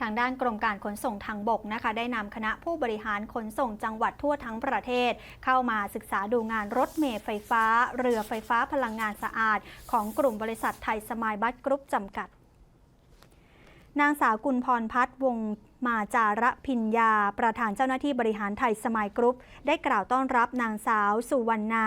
ทางด้านกรมการขนส่งทางบกนะคะได้นำคณะผู้บริหารขนส่งจังหวัดทั่วทั้งประเทศ เข้ามาศึกษาดูงานรถเมล์ไฟฟ้า เรือไฟฟ้าพลังงานสะอาด ของกลุ่มบริษัทไทยสมายบัตกรุ๊ปจำกัดนางสาวกุลพรพัฒน์วง มาจาระพิญญา ประธานเจ้าหน้าที่บริหารไทยสมายกรุ๊ป ได้กล่าวต้อนรับนางสาว สุวรรณา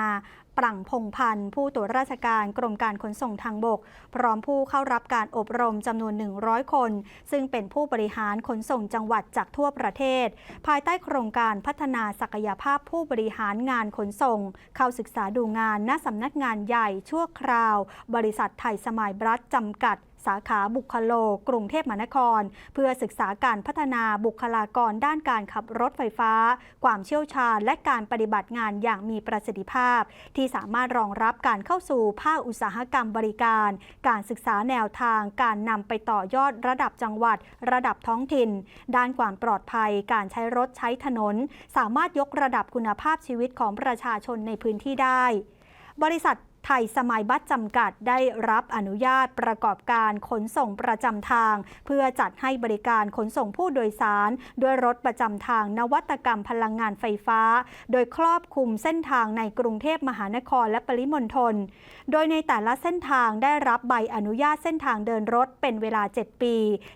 ปรั่งพงพันธ์ผู้ตรวจราชการกรมการขนส่งทางบก พร้อมผู้เข้ารับการอบรมจำนวน 100 คน ซึ่งเป็นผู้บริหารขนส่งจังหวัดจากทั่วประเทศ ภายใต้โครงการพัฒนาศักยภาพผู้บริหารงานขนส่ง เข้าศึกษาดูงานณสำนักงานใหญ่ชั่วคราว บริษัทไทยสมายบรัสจำกัด สาขาบุคโลกรุงเทพมหานคร เพื่อศึกษาการพัฒนาบุคลากรด้านการขับรถไฟฟ้า ความเชี่ยวชาญและการปฏิบัติงานอย่างมีประสิทธิภาพ ที่สามารถรองรับการเข้าสู่ภาคอุตสาหกรรมบริการ การศึกษาแนวทาง การนำไปต่อยอดระดับจังหวัด ระดับท้องถิ่น ด้านความปลอดภัย การใช้รถใช้ถนน สามารถยกระดับคุณภาพชีวิตของประชาชนในพื้นที่ได้ บริษัท ไทยสมัยบัสจำกัดได้รับอนุญาตประกอบการขนส่งประจำทาง เพื่อจัดให้บริการขนส่งผู้โดยสาร ด้วยรถประจำทางนวัตกรรมพลังงานไฟฟ้า โดยครอบคลุมเส้นทางในกรุงเทพมหานครและปริมณฑลโดยในแต่ละเส้นทางได้รับใบอนุญาตเส้นทางเดินรถเป็นเวลา 7 ปี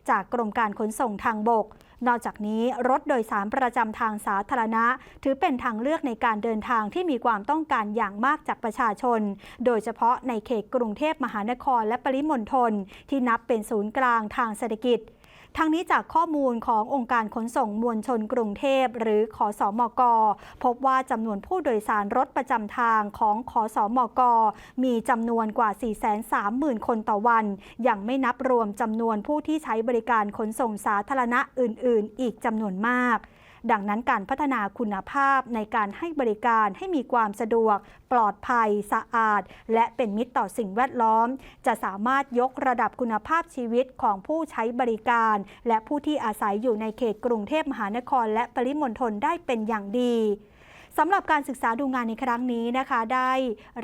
จากกรมการขนส่งทางบกนอกจากนี้รถโดยสารประจำทางสาธารณะ ถือเป็นทางเลือกในการเดินทางที่มีความต้องการอย่างมากจากประชาชนโดยเฉพาะในเขตกรุงเทพมหานครและปริมณฑลที่นับเป็นศูนย์กลางทางเศรษฐกิจทางนี้จากข้อมูลขององค์การขนส่งมวลชนกรุงเทพ หรือขอสอมก พบว่าจำนวนผู้โดยสารรถประจำทางของขอสอมก มีจำนวนกว่า 430,000 คนต่อวัน ยังไม่นับรวมจำนวนผู้ที่ใช้บริการขนส่งสาธารณะอื่น ๆ อีกจำนวนมาก ดังนั้นการพัฒนาคุณภาพในการให้บริการให้มีความสะดวก ปลอดภัย สะอาด และเป็นมิตรต่อสิ่งแวดล้อม จะสามารถยกระดับคุณภาพชีวิตของผู้ใช้บริการ และผู้ที่อาศัยอยู่ในเขตกรุงเทพมหานคร และปริมณฑลได้เป็นอย่างดีสำหรับการศึกษาดูงานในครั้งนี้นะคะ ได้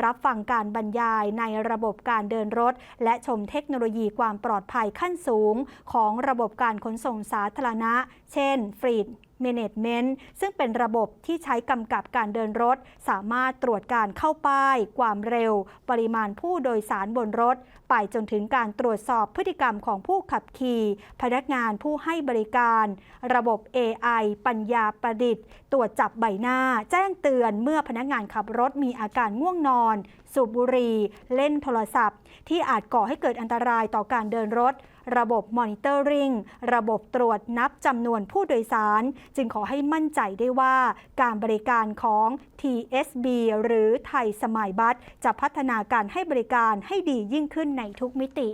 รับฟังการบรรยายในระบบการเดินรถ และชมเทคโนโลยีความปลอดภัยขั้นสูง ของระบบการขนส่งสาธารณะ เช่นฟรีด Management ซึ่งเป็นระบบที่ใช้กำกับการเดินรถ สามารถตรวจการเข้าป้าย ความเร็ว ปริมาณผู้โดยสารบนรถ ไปจนถึงการตรวจสอบพฤติกรรมของผู้ขับขี่ พนักงานผู้ให้บริการ ระบบ AI ปัญญาประดิษฐ์ ตรวจจับใบหน้า แจ้งเตือนเมื่อพนักงานขับรถมีอาการง่วงนอน สูบบุหรี่เล่นโทรศัพท์ ที่อาจก่อให้เกิดอันตรายต่อการเดินรถ ระบบมอนิเตอร์ริงระบบตรวจนับจำนวนผู้โดยสาร จึงขอให้มั่นใจได้ว่าการบริการของ TSB หรือไทยสมัยบัสจะพัฒนาการให้บริการให้ดียิ่งขึ้นในทุกมิติ